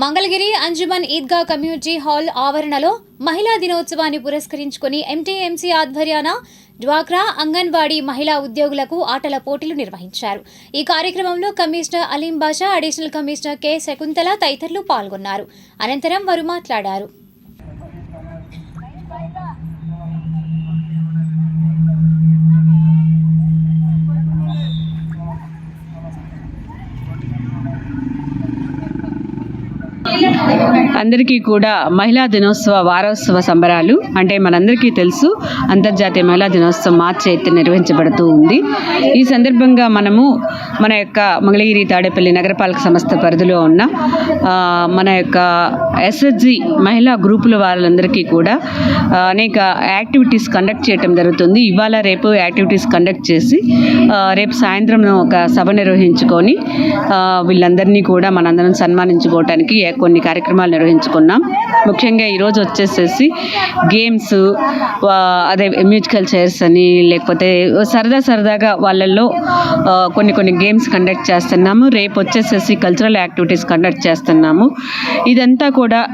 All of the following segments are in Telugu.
మంగళగిరి అంజుమన్ ఈద్గా కమ్యూనిటీ హాల్ ఆవరణలో మహిళా దినోత్సవాన్ని పురస్కరించుకుని ఎంటీఎంసీ ఆధ్వర్యాన డ్వాక్రా అంగన్వాడీ మహిళా ఉద్యోగులకు ఆటల పోటీలు నిర్వహించారు. ఈ కార్యక్రమంలో commissioner Aleem Basha additional commissioner K Sakuntala తదితరులు పాల్గొన్నారు. అనంతరం వారు మాట్లాడారు. అందరికీ కూడా మహిళా దినోత్సవ వారోత్సవ సంబరాలు అంటే మనందరికీ తెలుసు అంతర్జాతీయ మహిళా దినోత్సవం మార్చి అయితే నిర్వహించబడుతూ ఉంది. ఈ సందర్భంగా మనము మన యొక్క మంగళగిరి తాడేపల్లి నగరపాలక సంస్థ పరిధిలో ఉన్న మన యొక్క ఎస్ఎస్జి మహిళా గ్రూపుల వాళ్ళందరికీ కూడా అనేక యాక్టివిటీస్ కండక్ట్ చేయటం జరుగుతుంది. ఇవాళ రేపు యాక్టివిటీస్ కండక్ట్ చేసి రేపు సాయంత్రం ఒక సభ నిర్వహించుకొని వీళ్ళందరినీ కూడా మనందరం సన్మానించుకోవటానికి కొన్ని కార్యక్రమాలు నిర్వహించుకున్నాం. ముఖ్యంగా ఈరోజు వచ్చేసేసి గేమ్స్ అదే మ్యూజికల్ చైర్స్ అని లేకపోతే సరదా సరదాగా వాళ్ళల్లో కొన్ని కొన్ని గేమ్స్ కండక్ట్ చేస్తున్నాము. రేపు వచ్చేసేసి కల్చరల్ యాక్టివిటీస్ కండక్ట్ చేస్తున్నాము. ఇదంతా కూడా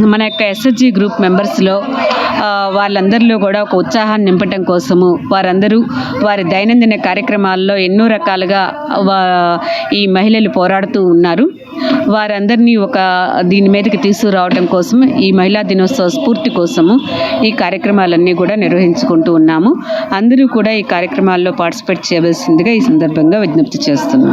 మన యొక్క ఎస్ఎస్జి గ్రూప్ మెంబర్స్లో వాళ్ళందరిలో కూడా ఒక ఉత్సాహాన్ని నింపటం కోసము వారందరూ వారి దైనందిన కార్యక్రమాల్లో ఎన్నో రకాలుగా వా- ఈ మహిళలు పోరాడుతూ ఉన్నారు. వారందరినీ ఒక దీని మీదకి తీసుకురావడం కోసం ఈ మహిళా దినోత్సవ స్ఫూర్తి కోసము ఈ కార్యక్రమాలన్నీ కూడా నిర్వహించుకుంటూ ఉన్నాము. అందరూ కూడా ఈ కార్యక్రమాల్లో పార్టిసిపేట్ చేయవలసిందిగా ఈ సందర్భంగా విజ్ఞప్తి చేస్తున్నాం